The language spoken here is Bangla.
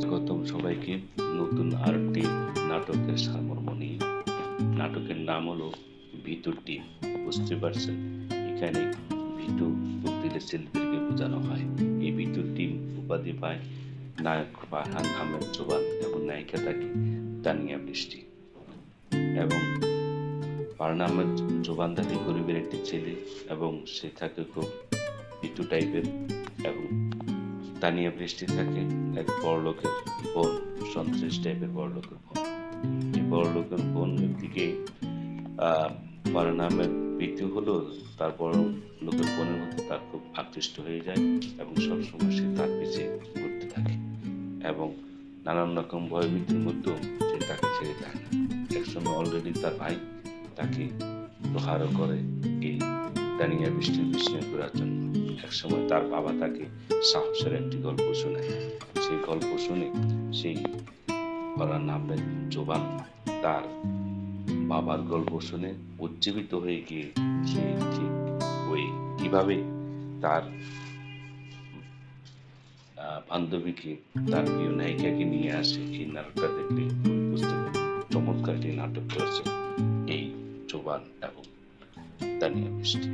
স্বাগতম সবাইকে নতুন আরেকটি নাটকের সারমর্ম নিয়ে। নাটকের নাম হলো ভিটুর টিম, বুঝতে পারছেন? এখানে ভিটু বক্তিদের ছেলেদেরকে বোঝানো হয়। এই ভিটুর টিম উপাধি পায় নায়ক ফারহান আহমেদ জোবান এবং নায়িকা থাকে তানিয়া বৃষ্টি। এবং ফারহান আহমেদ জোবান থাকে গরিবের একটি ছেলে এবং সে থাকে খুব ভিটু টাইপের এবং তানিয়া বৃষ্টি থাকে, এক বড় লোকের বোন, সন্ত্রাস টাইপের বড় লোকের বোন। এই বড় লোকের বোনের দিকে, আহ নামের ব্যক্তি হলো, তার বড় লোকের বোনের মধ্যে তার খুব আকৃষ্ট হয়ে যায় এবং সবসময় সে তার পিছে ঘুরতে থাকে এবং নানান রকম ভয়ভীতির মধ্যেও সে তাকে ছেড়ে না। একসময় অলরেডি তার ভাই তাকে প্রহারও করে এই দানিয়া বৃষ্টির বিস্ময় করার জন্য। একসময় তার বাবা তাকে সাহসের একটি গল্প শোনায়। সেই গল্প শুনে সেই ফরান আহমেদ জোবান তার বাবার গল্প শুনে উজ্জীবিত হয়ে গিয়ে ওই কীভাবে তার বান্ধবীকে, তার প্রিয় নায়িকাকে নিয়ে আসে এই নাটকটা দেখলে বুঝতে চমৎকার একটি নাটক করেছে এই জোবান এবং দানিয়া বৃষ্টি